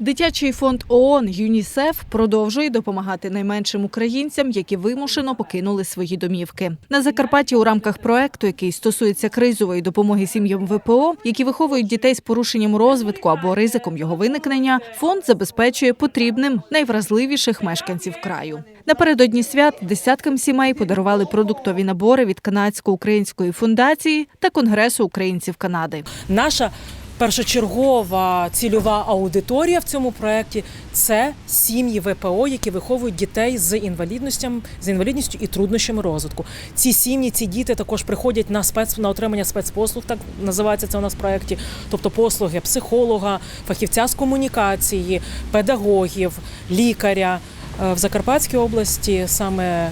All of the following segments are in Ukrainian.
Дитячий фонд ООН ЮНІСЕФ продовжує допомагати найменшим українцям, які вимушено покинули свої домівки. На Закарпатті у рамках проекту, який стосується кризової допомоги сім'ям ВПО, які виховують дітей з порушенням розвитку або ризиком його виникнення, фонд забезпечує потрібним найвразливіших мешканців краю. Напередодні свят десяткам сімей подарували продуктові набори від канадсько-української фундації та Конгресу українців Канади. Наша першочергова цільова аудиторія в цьому проєкті – це сім'ї ВПО, які виховують дітей з інвалідностями, з інвалідністю і труднощами розвитку. Ці сім'ї, ці діти також приходять на спец на отримання спецпослуг, так називається це у нас в проєкті, тобто послуги психолога, фахівця з комунікації, педагогів, лікаря. Е, В Закарпатській області саме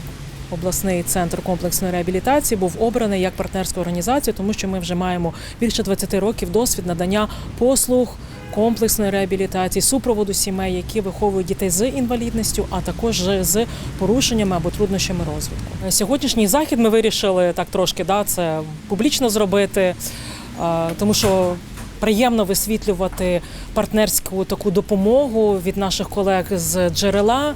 обласний центр комплексної реабілітації був обраний як партнерська організація, тому що ми вже маємо більше 20 років досвід надання послуг комплексної реабілітації, супроводу сімей, які виховують дітей з інвалідністю, а також з порушеннями або труднощами розвитку. Е, Сьогоднішній захід ми вирішили так трошки да, це публічно зробити, е, тому що. Приємно висвітлювати партнерську таку допомогу від наших колег з джерела,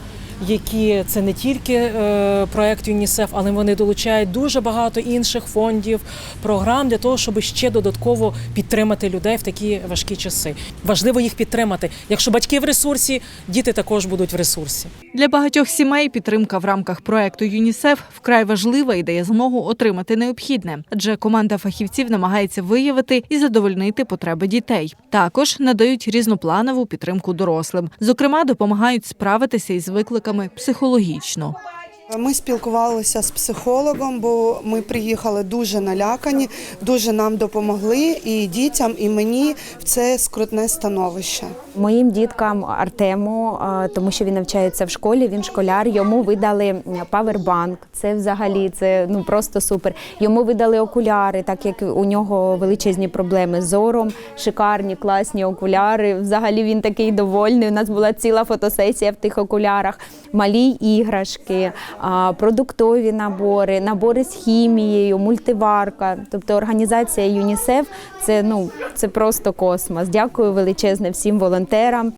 які це не тільки е, проект ЮНІСЕФ, але вони долучають дуже багато інших фондів, програм для того, щоб ще додатково підтримати людей в такі важкі часи. Важливо їх підтримати. Якщо батьки в ресурсі, діти також будуть в ресурсі. Для багатьох сімей підтримка в рамках проекту ЮНІСЕФ вкрай важлива і дає змогу отримати необхідне, адже команда фахівців намагається виявити і задовольнити потреби дітей. Також надають різнопланову підтримку дорослим. Зокрема, допомагають справитися із викликами психологічно. Ми спілкувалися з психологом, бо ми приїхали дуже налякані, дуже нам допомогли і дітям, і мені в це скрутне становище. Моїм діткам Артему, тому що він навчається в школі, він школяр. Йому видали павербанк. Це взагалі це ну просто супер. Йому видали окуляри, так як у нього величезні проблеми з зором, шикарні, класні окуляри. Взагалі він такий довольний. У нас була ціла фотосесія в тих окулярах, малі іграшки, продуктові набори, набори з хімією, мультиварка. Тобто організація ЮНІСЕФ це ну це просто космос. Дякую величезне всім волонтерам.